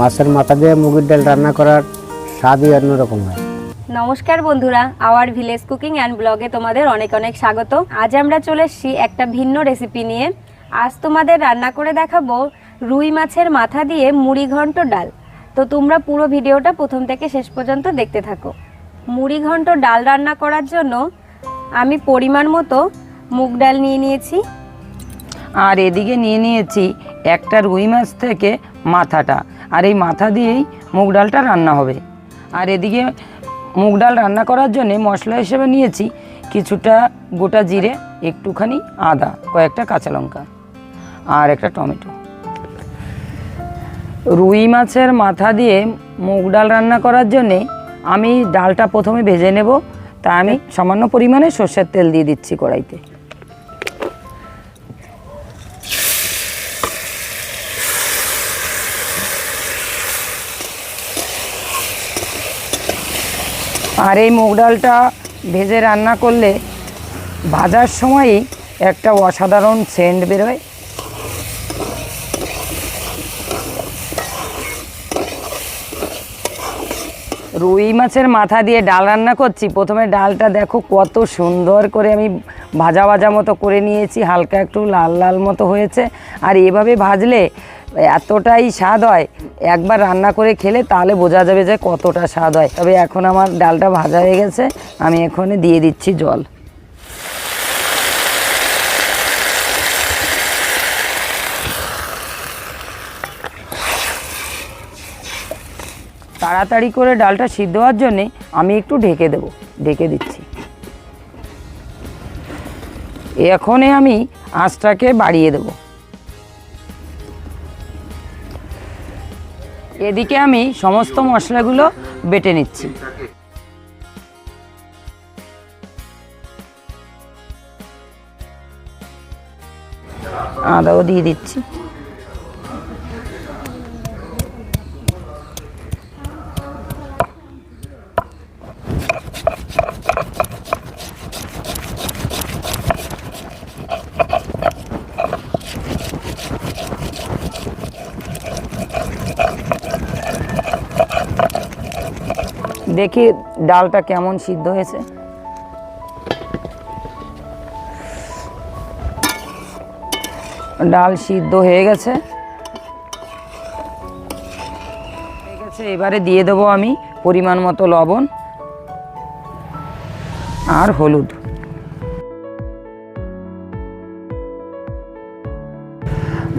মাছের মাথা দিয়ে মুগের ডাল রান্না করার স্বাদই অন্যরকম হয়। নমস্কার বন্ধুরা আওয়ার ভিলেজ কুকিং অ্যান্ড ব্লগে তোমাদের অনেক অনেক স্বাগত। আজ আমরা চলে এসেছি একটা ভিন্ন রেসিপি নিয়ে। আজ তোমাদের রান্না করে দেখাবো রুই মাছের মাথা দিয়ে মুড়ি ঘন্ট ডাল। তো তোমরা পুরো ভিডিওটা প্রথম থেকে শেষ পর্যন্ত দেখতে থাকো। মুড়ি ঘন্ট ডাল রান্না করার জন্য আমি পরিমাণ মতো মুগ ডাল নিয়ে নিয়েছি। আর এদিকে নিয়ে নিয়েছি একটা রুই মাছ থেকে মাথাটা। আর এই মাথা দিয়েই মুগ ডালটা রান্না হবে। আর এদিকে মুগ ডাল রান্না করার জন্যে মশলা হিসেবে নিয়েছি কিছুটা গোটা জিরে, একটুখানি আদা, কয়েকটা কাঁচা লঙ্কা আর একটা টমেটো। রুই মাছের মাথা দিয়ে মুগ ডাল রান্না করার জন্যে আমি ডালটা প্রথমে ভেজে নেব। তা আমি সামান্য পরিমাণে সর্ষের তেল দিয়ে দিচ্ছি কড়াইতে। আর এই মুগ ডালটা ভেজে রান্না করলে ভাজার সময়ই একটা অসাধারণ সেন্ট বেরোয়। রুই মাছের মাথা দিয়ে ডাল রান্না করছি। প্রথমে ডালটা দেখো কত সুন্দর করে আমি ভাজা ভাজা মতো করে নিয়েছি, হালকা একটু লাল লাল মতো হয়েছে। আর এভাবে ভাজলে এতটাই স্বাদ হয়, একবার রান্না করে খেলে তাহলে বোঝা যাবে যে কতটা স্বাদ হয়। তবে এখন আমার ডালটা ভাজা হয়ে গেছে, আমি এখানে দিয়ে দিচ্ছি জল। তাড়াতাড়ি করে ডালটা সিদ্ধ হওয়ার জন্যে আমি একটু ঢেকে দেব, ঢেকে দিচ্ছি। এখনে আমি আঁচটাকে বাড়িয়ে দেব। এদিকে আমি সমস্ত মশলাগুলো বেটে নিচ্ছি। আদাও দিয়ে দিচ্ছি। দেখি ডালটা কেমন সিদ্ধ হয়েছে। ডাল সিদ্ধ হয়ে গেছে। হয়ে গেছে, এবারে দিয়ে দেবো আমি পরিমাণ মতো লবণ আর হলুদ।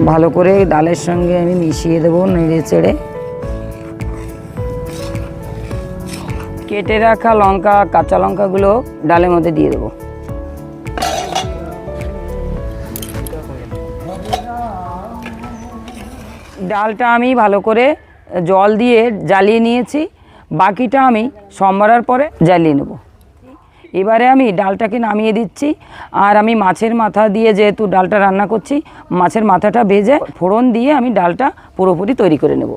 ভালো করে ডালের সঙ্গে আমি মিশিয়ে দেবো নেড়ে চেড়ে। কেটে রাখা লঙ্কা, কাঁচা লঙ্কাগুলো ডালের মধ্যে দিয়ে দেবো। ডালটা আমি ভালো করে জল দিয়ে জ্বালিয়ে নিয়েছি। বাকিটা আমি সম্বারার পরে জ্বালিয়ে নেব। এবারে আমি ডালটাকে নামিয়ে দিচ্ছি। আর আমি মাছের মাথা দিয়ে যেহেতু ডালটা রান্না করছি, মাছের মাথাটা ভেজে ফোড়ন দিয়ে আমি ডালটা পুরোপুরি তৈরি করে নেব।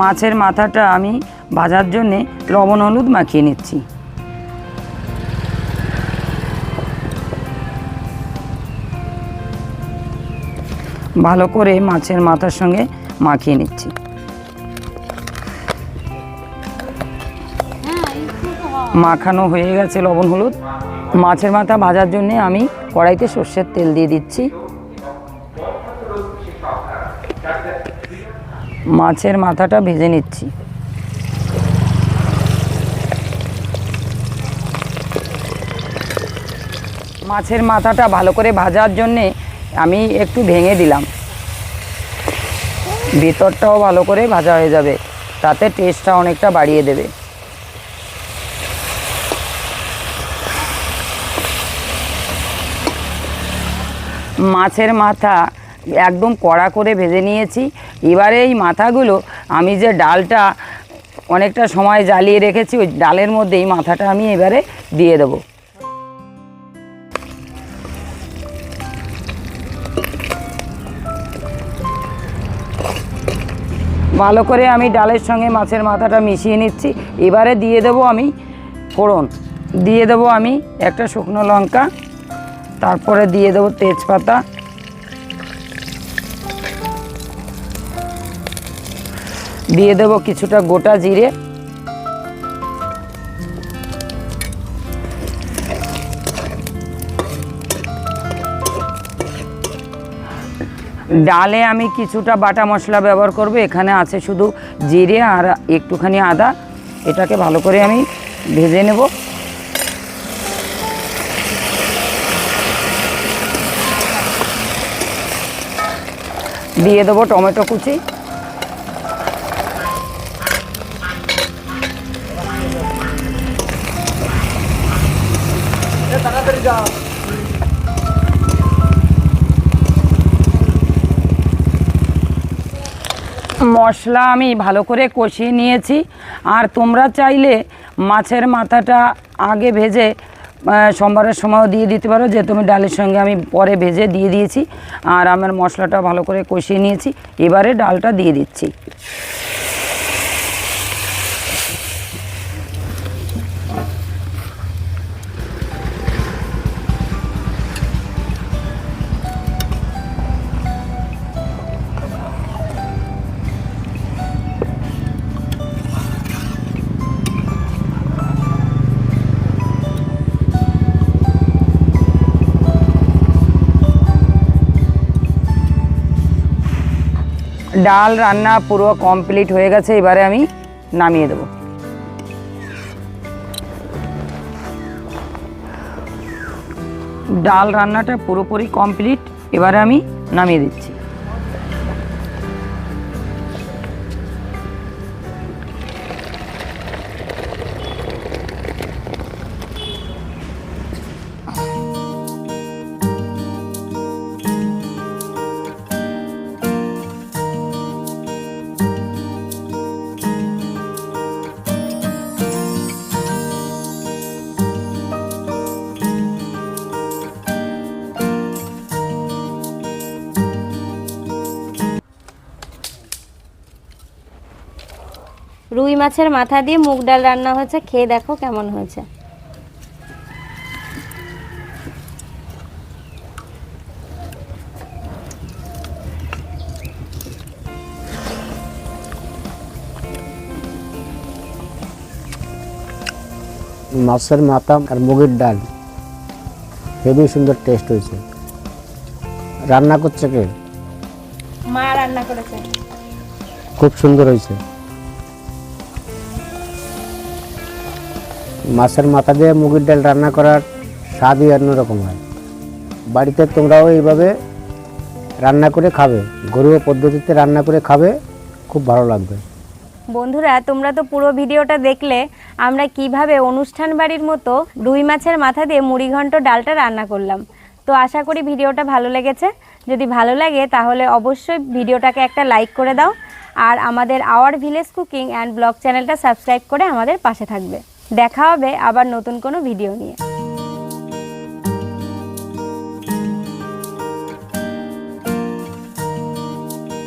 মাছের মাথাটা আমি ভাজার জন্যে লবণ হলুদ মাখিয়ে নিচ্ছি। ভালো করে মাছের মাথার সঙ্গে মাখিয়ে নিচ্ছি। মাখানো হয়ে গেছে লবণ হলুদ। মাছের মাথা ভাজার জন্যে আমি কড়াইতে সর্ষের তেল দিয়ে দিচ্ছি। মাছের মাথাটা ভেজে নিচ্ছি। মাছের মাথাটা ভালো করে ভাজার জন্যে আমি একটু ভেঙে দিলাম। ভেতরটাও ভালো করে ভাজা হয়ে যাবে, তাতে টেস্টটা অনেকটা বাড়িয়ে দেবে। মাছের মাথা একদম কড়া করে ভেজে নিয়েছি। এবারে এই মাথাগুলো আমি যে ডালটা অনেকটা সময় জ্বালিয়ে রেখেছি, ওই ডালের মধ্যে এই মাথাটা আমি এবারে দিয়ে দেবো। ভালো করে আমি ডালের সঙ্গে মাছের মাথাটা মিশিয়ে নিচ্ছি। এবারে দিয়ে দেবো আমি ফোড়ন। দিয়ে দেবো আমি একটা শুকনো লঙ্কা। তারপরে দিয়ে দেবো তেজপাতা। দিয়ে দেবো কিছুটা গোটা জিরে। ডালে আমি কিছুটা বাটা মশলা ব্যবহার করব, এখানে আছে শুধু জিরে আর একটুখানি আদা। এটাকে ভালো করে আমি ভেজে নেব। দিয়ে দেবো টমেটো কুচি। মশলা আমি ভালো করে কষিয়ে নিয়েছি। আর তোমরা চাইলে মাছের মাথাটা আগে ভেজে সোমবারের সময়ও দিয়ে দিতে পারো যে তুমি ডালের সঙ্গে আমি পরে ভেজে দিয়ে দিয়েছি। আর আমার মশলাটা ভালো করে কষিয়ে নিয়েছি। এবারে ডালটা দিয়ে দিচ্ছি। ডাল রান্না পুরো কমপ্লিট হয়ে গেছে, এবারে আমি নামিয়ে দেবো। ডাল রান্নাটা পুরোপুরি কমপ্লিট এবারে আমি নামিয়ে দিচ্ছি। রুই মাছের মাথা দিয়ে মুগ ডাল রান্না হয়েছে। খেয়ে দেখো কেমন হয়েছে। মাছের মাথা আর মুগের ডাল। হেবি সুন্দর টেস্ট হয়েছে। রান্না করছে কে? মা রান্না করেছে। খুব সুন্দর হয়েছে। মাছের মাথা দিয়ে মুগের ডাল রান্না করার স্বাদই অন্যরকম হয়। বাড়িতে তোমরাও এইভাবে রান্না করে খাবে, ঘরোয়া পদ্ধতিতে রান্না করে খাবে, খুব ভালো লাগবে। বন্ধুরা, তোমরা তো পুরো ভিডিওটা দেখলে, আমরা কীভাবে অনুষ্ঠান বাড়ির মতো রুই মাছের মাথা দিয়ে মুড়িঘণ্ট ডালটা রান্না করলাম। তো আশা করি ভিডিওটা ভালো লেগেছে। যদি ভালো লাগে, তাহলে অবশ্যই ভিডিওটাকে একটা লাইক করে দাও। আর আমাদের our village cooking and blog চ্যানেলটা সাবস্ক্রাইব করে আমাদের পাশে থাকবে। দেখা হবে আবার নতুন কোনো ভিডিও নিয়ে।